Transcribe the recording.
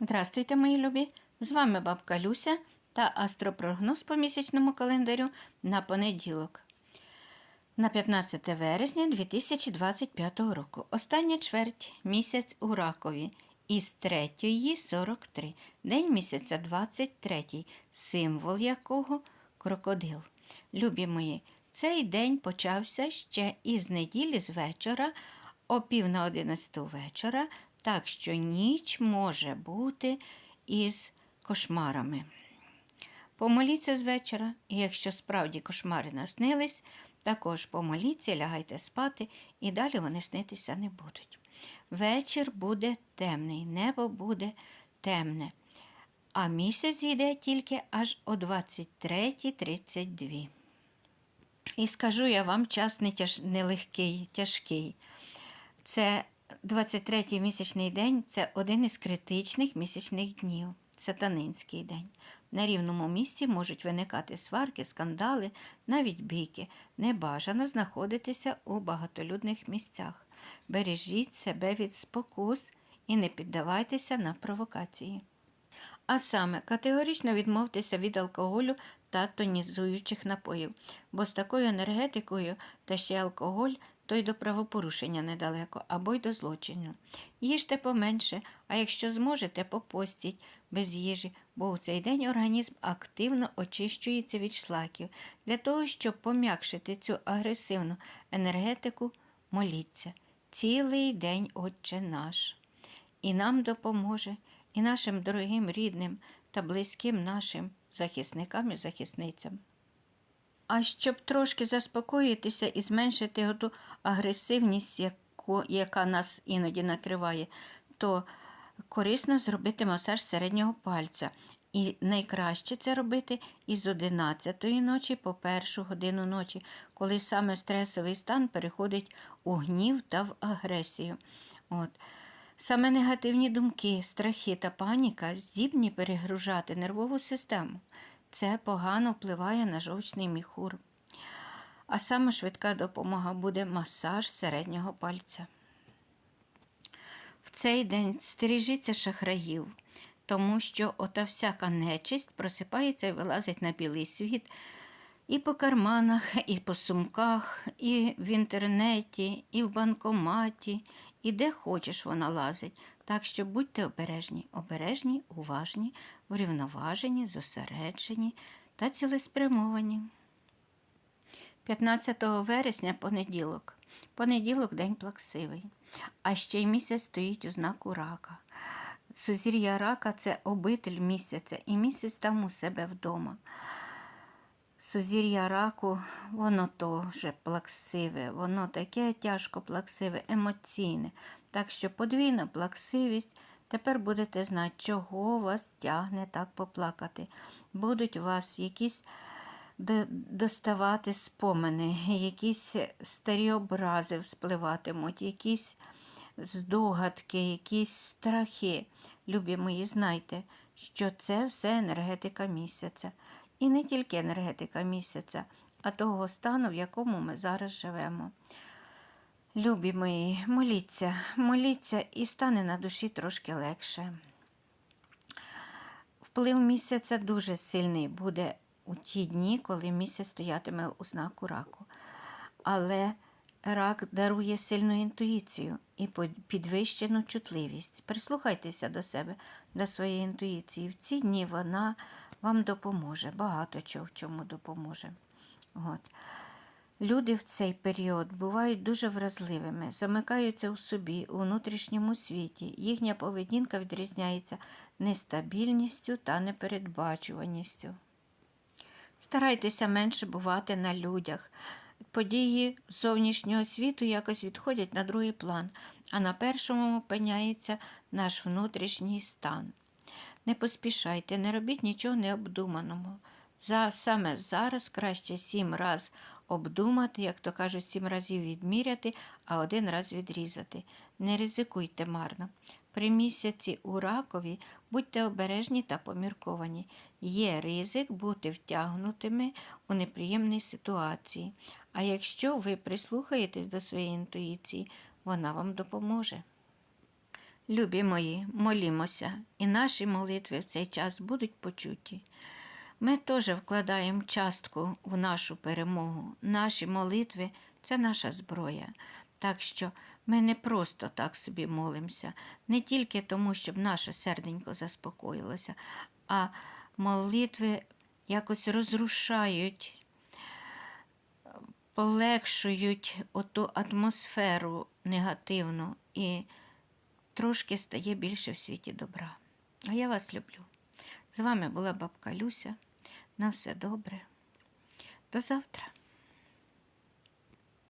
Здравствуйте, мої любі! З вами бабка Люся та астропрогноз по місячному календарю на понеділок. На 15 вересня 2025 року. Остання чверть місяць у ракові. Із 3 43. День місяця 23, символ якого крокодил. Любі мої, цей день почався ще із неділі з вечора, о пів на 11 вечора, так що ніч може бути із кошмарами. Помоліться з вечора, і якщо справді кошмари наснились, також помоліться, лягайте спати, і далі вони снитися не будуть. Вечір буде темний, небо буде темне, а місяць йде тільки аж о 23.32. І скажу я вам, час не тяж... нелегкий, тяжкий. Це 23-й місячний день це один із критичних місячних днів, сатанинський день. На рівному місці можуть виникати сварки, скандали, навіть бійки. Небажано знаходитися у багатолюдних місцях. Бережіть себе від спокус і не піддавайтеся на провокації. А саме категорично відмовтеся від алкоголю та тонізуючих напоїв, бо з такою енергетикою та ще алкоголь то й до правопорушення недалеко або й до злочину. Їжте поменше, а якщо зможете, попостіть без їжі, бо у цей день організм активно очищується від шлаків. Для того, щоб пом'якшити цю агресивну енергетику, моліться цілий день, Отче наш. І нам допоможе, і нашим дорогим рідним та близьким нашим захисникам і захисницям. А щоб трошки заспокоїтися і зменшити ту агресивність, яка нас іноді накриває, то корисно зробити масаж середнього пальця. І найкраще це робити із 11 ночі по першу годину ночі, коли саме стресовий стан переходить у гнів та в агресію. От. Саме негативні думки, страхи та паніка здібні перегружати нервову систему. Це погано впливає на жовчний міхур. А саме швидка допомога буде масаж середнього пальця. В цей день стережіться шахраїв, тому що ота всяка нечисть просипається і вилазить на білий світ і по карманах, і по сумках, і в інтернеті, і в банкоматі, і де хочеш вона лазить. Так що будьте обережні, обережні, уважні, врівноважені, зосереджені та цілеспрямовані. 15 вересня понеділок. Понеділок день плаксивий, а ще й місяць стоїть у знаку рака. Сузір'я рака це обитель місяця, і місяць там у себе вдома. Сузір'я раку, воно теж плаксиве, воно таке тяжко плаксиве, емоційне. Так що подвійна плаксивість. Тепер будете знати, чого вас тягне так поплакати. Будуть у вас якісь доставати спомини, якісь старі образи вспливатимуть, якісь здогадки, якісь страхи. Любі мої, знайте, що це все енергетика місяця. І не тільки енергетика місяця, а того стану, в якому ми зараз живемо. Любі мої, моліться, моліться і стане на душі трошки легше. Вплив місяця дуже сильний буде у ті дні, коли місяць стоятиме у знаку раку. Але рак дарує сильну інтуїцію і підвищену чутливість. Прислухайтеся до себе, до своєї інтуїції. В ці дні вона вам допоможе, багато чого в чому допоможе. От. Люди в цей період бувають дуже вразливими, замикаються у собі, у внутрішньому світі. Їхня поведінка відрізняється нестабільністю та непередбачуваністю. Старайтеся менше бувати на людях. Події зовнішнього світу якось відходять на другий план, а на першому опиняється наш внутрішній стан. Не поспішайте, не робіть нічого необдуманого. За, Саме зараз краще сім раз обдумати, як то кажуть, сім разів відміряти, а один раз відрізати. Не ризикуйте марно. При місяці у ракові будьте обережні та помірковані. Є ризик бути втягнутими у неприємні ситуації. А якщо ви прислухаєтесь до своєї інтуїції, вона вам допоможе. Любі мої, молімося, і наші молитви в цей час будуть почуті. Ми теж вкладаємо частку в нашу перемогу. Наші молитви це наша зброя. Так що ми не просто так собі молимося, не тільки тому, щоб наше серденько заспокоїлося, а молитви якось розрушають, полегшують оту атмосферу негативну і трошки стає більше в світі добра. А я вас люблю. З вами була бабка Люся. На все добре. До завтра.